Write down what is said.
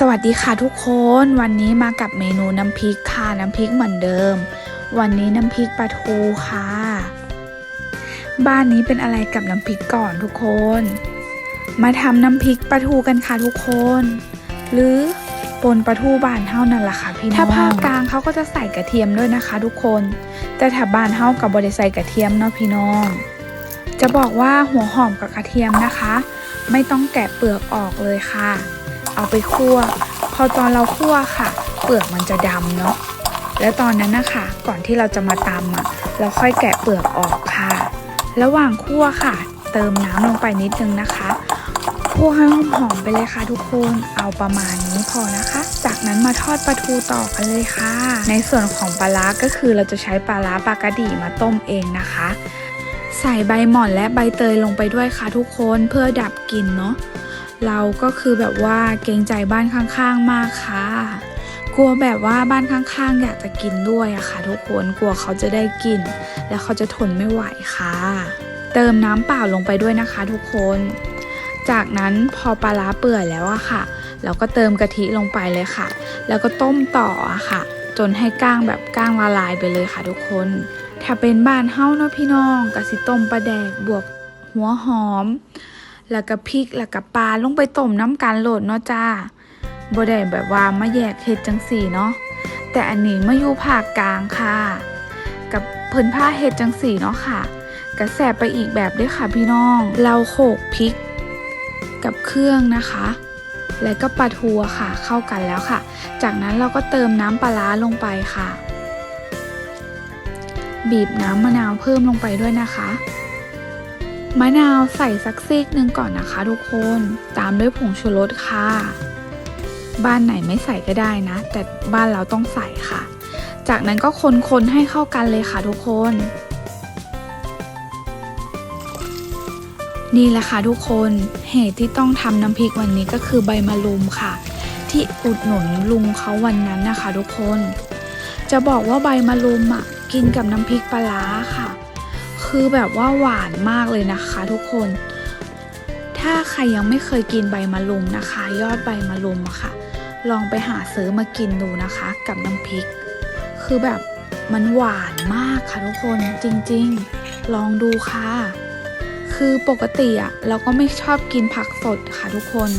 สวัสดีค่ะทุกคนวันนี้มากับเมนูน้ำพริกค่ะน้ำพริกเหมือนเดิม วันนี้น้ำพริกปลาทูค่ะ บ้านนี้เป็นอะไรกับน้ำพริกก่อนทุกคน มาทำน้ำพริกปลาทูกันค่ะทุกคน หรือปนปลาทูบ้านเฮานั่นแหละค่ะพี่น้องถ้าภาคกลางเขาก็จะใส่กระเทียมด้วยนะคะ ทุกคน แต่ถ้าบ้านเฮากับบริใส่กระเทียมเนาะพี่น้อง จะบอกว่าหัวหอมกับกระเทียมนะคะ ไม่ต้องแกะเปลือกออกเลยค่ะ เอาไปคั่ว พอตอนเราคั่วค่ะ เปลือกมันจะดำเนาะแล้วตอนนั้นนะคะก่อนที่เราจะมาตำอะ เราค่อยแกะเปลือกออกค่ะ ระหว่างคั่วค่ะ เติมน้ำลงไปนิดนึงนะคะคั่วให้หอมๆไปเลยค่ะทุกคนเอาประมาณนี้พอนะคะ จากนั้นมาทอดปลาทูต่อกันเลยค่ะ ในส่วนของปลาร้าก็คือเราจะใช้ปลาร้าปลากระดีมาต้มเองนะคะ ใส่ใบหม่อนและใบเตยลงไปด้วยค่ะทุกคนเพื่อดับกลิ่นเนาะ เราก็คือแบบว่าเกรงใจบ้านข้างๆมากค่ะ กลัวแบบว่าบ้านข้างๆ อยากจะกินด้วยอะค่ะ ทุกคนกลัวเขาจะได้กิน แล้วเขาจะทนไม่ไหวค่ะ เติมน้ำเปล่าลงไปด้วยนะคะ ทุกคน จากนั้นพอปลาร้าเปื่อยแล้วอะค่ะ เราก็เติมกะทิลงไปเลยค่ะ แล้วก็ต้มต่ออะค่ะ จนให้ก้างแบบก้างละลายไปเลยค่ะ ทุกคน ถ้าเป็นบ้านเฮ้าเนาะพี่น้องกะสิต้มปลาแดกบวกหัวหอม แล้วก็พริกแล้วก็ปลาลงไปต้มน้ำกันโหลดเนาะจ้าบ่ได้แบบว่ามาแยกเห็ดจังสี่เนาะแต่อันนี้มาอยู่ภาคกลางค่ะ กับเพิ่นผ้าเห็ดจังสี่เนาะค่ะกระแสบไปอีกแบบด้วยค่ะพี่น้อง เราโขกพริก กับเครื่องนะคะ แล้วก็ปลาทูอะค่ะเข้ากันแล้วค่ะ จากนั้นเราก็เติมน้ำปลาร้าลงไปค่ะ บีบน้ำมะนาวเพิ่มลงไปด้วยนะคะ มะนาวใส่สักซีกหนึ่งก่อนนะคะทุกคน ตามด้วยผงชูรสค่ะ บ้านไหนไม่ใส่ก็ได้นะ แต่บ้านเราต้องใส่ค่ะ จากนั้นก็คนๆให้เข้ากันเลยค่ะทุกคน นี่แหละค่ะทุกคนเหตุที่ต้องทำน้ำพริกวันนี้ก็คือใบมะรุมค่ะ ที่อุดหนุนลุงเขาวันนั้นนะคะ ทุกคน จะบอกว่าใบมะรุมอะกินกับน้ำพริกปลาร้าค่ะ คือแบบว่าหวานมากเลยนะคะทุกคน ถ้าใครยังไม่เคยกินใบมะรุมนะคะ ยอดใบมะรุมอะค่ะ ลองไปหาซื้อมากินดูนะคะ กับน้ำพริก คือแบบมันหวานมากค่ะทุกคนจริงๆ ลองดูค่ะ คือปกติอะเราก็ไม่ชอบกินผักสดค่ะทุกคน